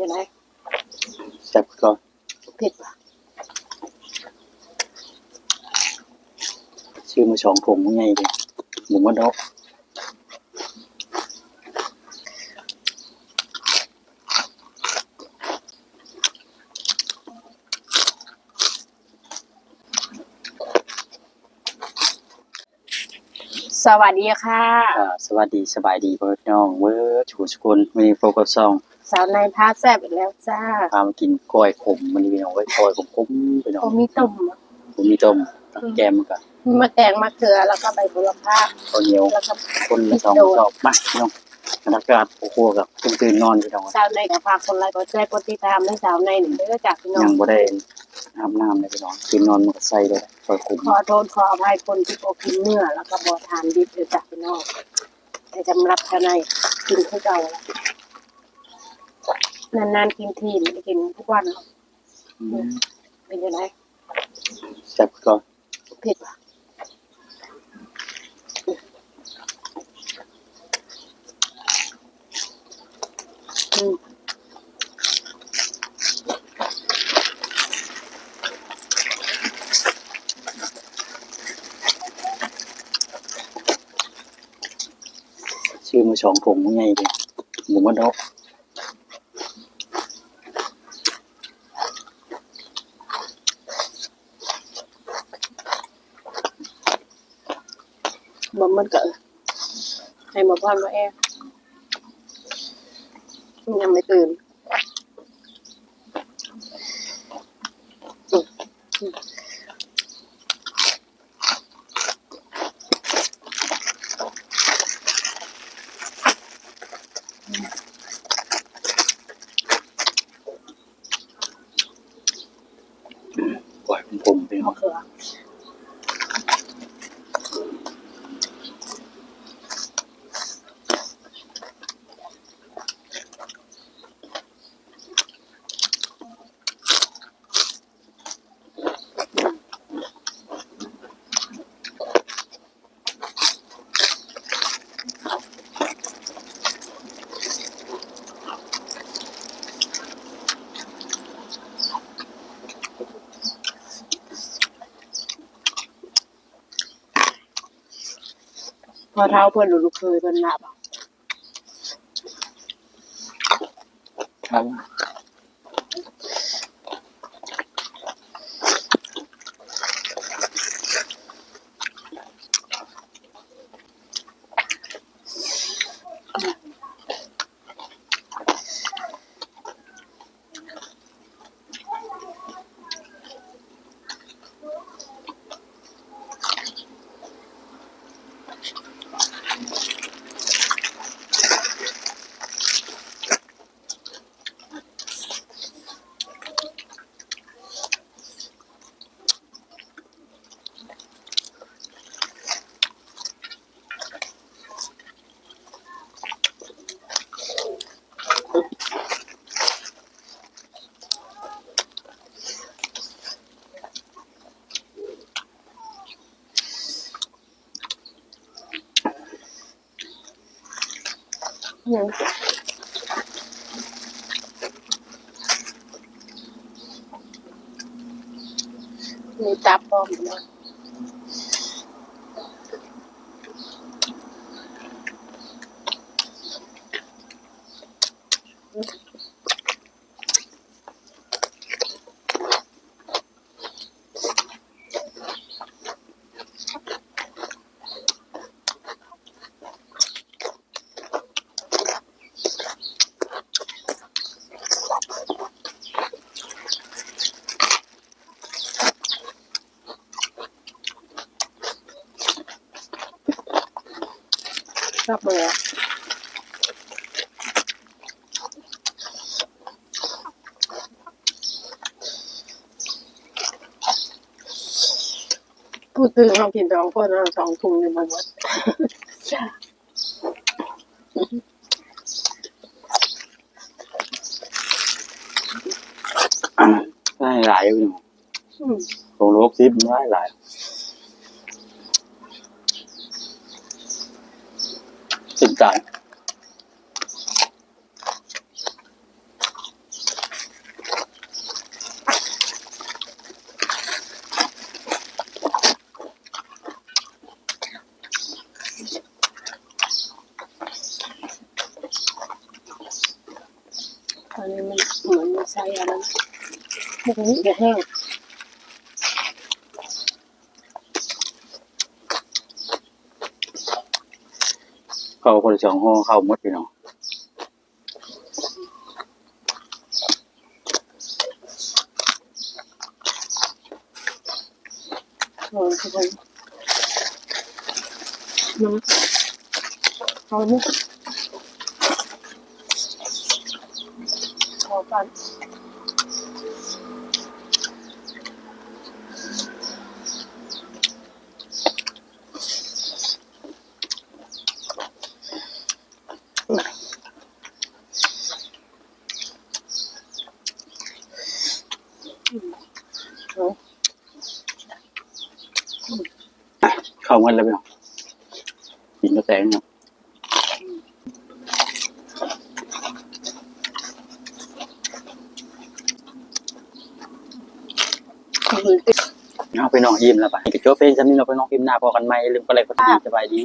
ยังไงแซ่บก็เผ็ดป่ะชื่อมาสองถุงไงดิหมูมะดอกสวัสดีค่ะ อ่าสวัสดีสบายดีพ่อแม่พี่น้องเว้อชูสกุลวันนี้โฟกัสซอง สาวในายพาแซ่บอีกแล้วจ้าพามากินกล้อยขมมันนี่พี่น้องไว้กล้อยขมขมๆพี่น้องโอ้มีต้มผมมีต้มตักแกมกับมีมะแกงมะเขือแล้วก็ใบโหระพาข้าวเหนียวแล้วก็คนละสองชอบมาพี่น้องบรรยากาศโอ้โหกับตื่นตื่นนอนพี่น้องสาวในกับฝากคนไลค์กดแชร์กดติดตามในสาวในหนึ่งเด้อจากพี่น้อยังงบ่ได้อาบน้ำเลยพี่น้องตื่นนอนมันก็ใส่เลยกล้อยขมขอโทษขออภัยคนที่โอกินเนื้อแล้วก็บอทานดิบเด้อจากพี่น้องแต่จำรับเท่าในกินให้เก่าละ นานๆกินทีไม่ได้กินทุกวันหรอกอืมเป็นยังไงแซ่บก็เผ็ดป่ะอืมชื่อมาสองถุงไงดิหมูมะดอก บ่มันก็ให้มาพ่อนมาแอร์ยังไม่ตื่นอืมอืมกล้อยขมๆพี่น้อมะเขือ อเท้าเพื่อนหรือลูกเคยเพื่อนหลับอะ ครับ ยังมีตาปลอมอยู่ะ ชอบเบอร์พูดถึงเรากินสองคนเราสองถุงในมันหมดได้หลายอยู่พี่น้องอืมโลโลกซิปได้หลาย สืบสารตอนนี้มันเหมือนใช้อะไรพวกนี้จะแห้ง เข้าคนสองห่อเข้ามดพี่น้องโอ้ยทุกคนน้ำเอาเนี่ยพอกัน เข้าหมดแล้วพี่น้องกินกาแฟเนาะคือติดเอาไปน้องยิ้มแล้วไปกระโจเป็นจำนี้เราไปน้องพิมหน้าพอกันไหมลืมก็เลยก็ดีสบายดี